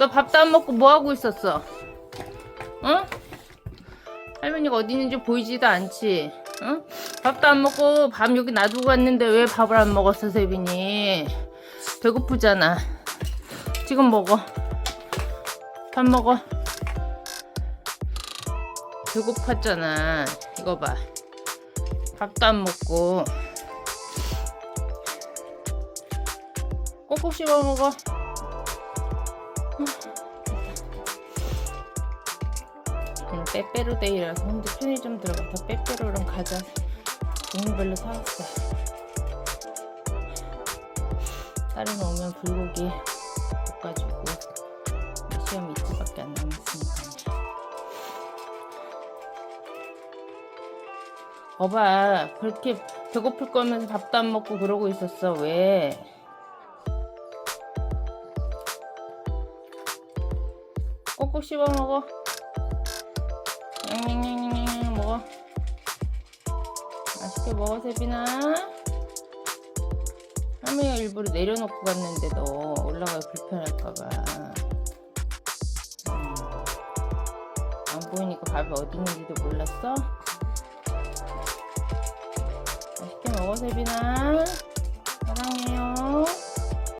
너 밥도 안 먹고 뭐 하고 있었어? 응? 할머니가 어디 있는지 보이지도 않지? 응? 밥도 안 먹고 밥 여기 놔두고 갔는데 왜 밥을 안 먹었어, 세빈이? 배고프잖아. 지금 먹어. 밥 먹어. 배고팠잖아. 이거 봐. 밥도 안 먹고. 꼭꼭 씹어 먹어. 오늘 빼빼로데이라서 혼자 편의점 들어가서 빼빼로랑 과자 종류별로 사왔어. 딸은 오면 불고기 볶아주고 시험 이틀밖에 안 남았으니까. 거봐 그렇게 배고플 거면서 밥도 안 먹고 그러고 있었어 왜? 꼭꼭 씹어 먹어. 냥냥냥냥냥 먹어. 맛있게 먹어 세빈아. 할머니가 일부러 내려놓고 갔는데도 올라가기 불편할까봐. 음. 안 보이니까 밥이 어디 있는지도 몰랐어? 맛있게 먹어 세빈아.